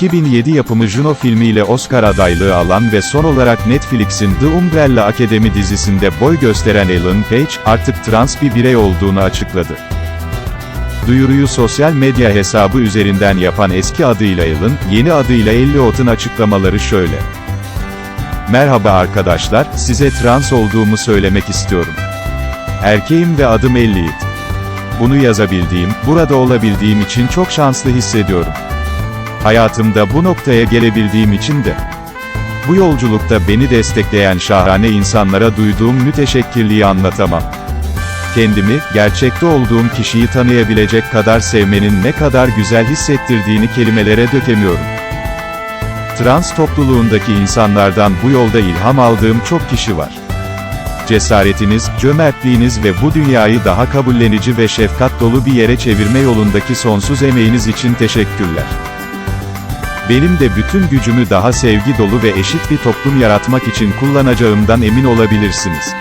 2007 yapımı Juno filmiyle Oscar adaylığı alan ve son olarak Netflix'in The Umbrella Academy dizisinde boy gösteren Ellen Page, artık trans bir birey olduğunu açıkladı. Duyuruyu sosyal medya hesabı üzerinden yapan eski adıyla Ellen, yeni adıyla Elliot'un açıklamaları şöyle. Merhaba arkadaşlar, size trans olduğumu söylemek istiyorum. Erkeğim ve adım Elliot. Bunu yazabildiğim, burada olabildiğim için çok şanslı hissediyorum. Hayatımda bu noktaya gelebildiğim için de. Bu yolculukta beni destekleyen şahane insanlara duyduğum müteşekkirliği anlatamam. Kendimi, gerçekte olduğum kişiyi tanıyabilecek kadar sevmenin ne kadar güzel hissettirdiğini kelimelere dökemiyorum. Trans topluluğundaki insanlardan bu yolda ilham aldığım çok kişi var. Cesaretiniz, cömertliğiniz ve bu dünyayı daha kabullenici ve şefkat dolu bir yere çevirme yolundaki sonsuz emeğiniz için teşekkürler. Benim de bütün gücümü daha sevgi dolu ve eşit bir toplum yaratmak için kullanacağımdan emin olabilirsiniz.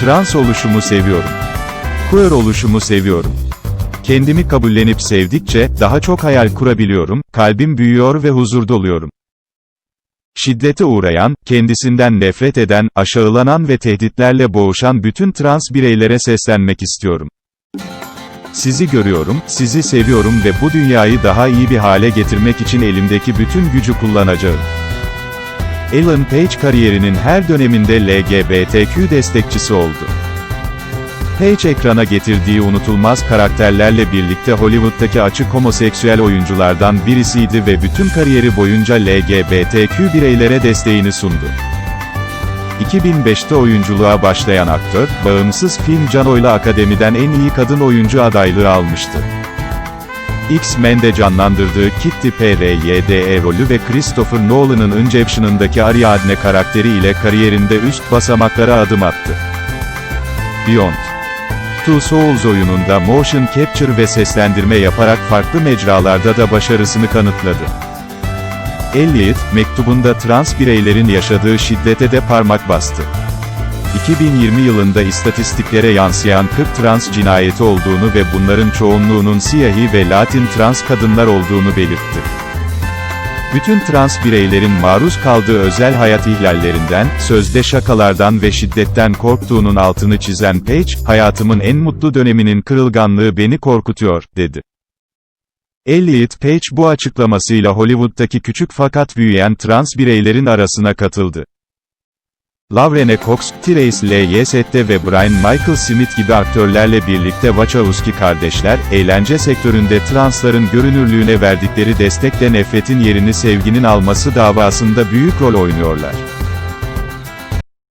Trans oluşumu seviyorum. Queer oluşumu seviyorum. Kendimi kabullenip sevdikçe, daha çok hayal kurabiliyorum, kalbim büyüyor ve huzur doluyorum. Şiddete uğrayan, kendisinden nefret eden, aşağılanan ve tehditlerle boğuşan bütün trans bireylere seslenmek istiyorum. Sizi görüyorum, sizi seviyorum ve bu dünyayı daha iyi bir hale getirmek için elimdeki bütün gücü kullanacağım. Ellen Page kariyerinin her döneminde LGBTQ destekçisi oldu. Page ekrana getirdiği unutulmaz karakterlerle birlikte Hollywood'daki açık homoseksüel oyunculardan birisiydi ve bütün kariyeri boyunca LGBTQ bireylere desteğini sundu. 2005'te oyunculuğa başlayan aktör, bağımsız film Cano'yla Akademiden en iyi kadın oyuncu adaylığı almıştı. X-Men'de canlandırdığı Kitty Pryde rolü ve Christopher Nolan'ın Inception'ındaki Ariadne karakteri ile kariyerinde üst basamaklara adım attı. Beyond Two Souls oyununda motion capture ve seslendirme yaparak farklı mecralarda da başarısını kanıtladı. Elliot, mektubunda trans bireylerin yaşadığı şiddete de parmak bastı. 2020 yılında istatistiklere yansıyan 40 trans cinayeti olduğunu ve bunların çoğunluğunun siyahi ve Latin trans kadınlar olduğunu belirtti. Bütün trans bireylerin maruz kaldığı özel hayat ihlallerinden, sözde şakalardan ve şiddetten korktuğunun altını çizen Page, hayatımın en mutlu döneminin kırılganlığı beni korkutuyor, dedi. Elliot Page bu açıklamasıyla Hollywood'daki küçük fakat büyüyen trans bireylerin arasına katıldı. Lavrene Cox, Trace Lysette ve Brian Michael Smith gibi aktörlerle birlikte Wachowski kardeşler, eğlence sektöründe transların görünürlüğüne verdikleri destekle nefretin yerini sevginin alması davasında büyük rol oynuyorlar.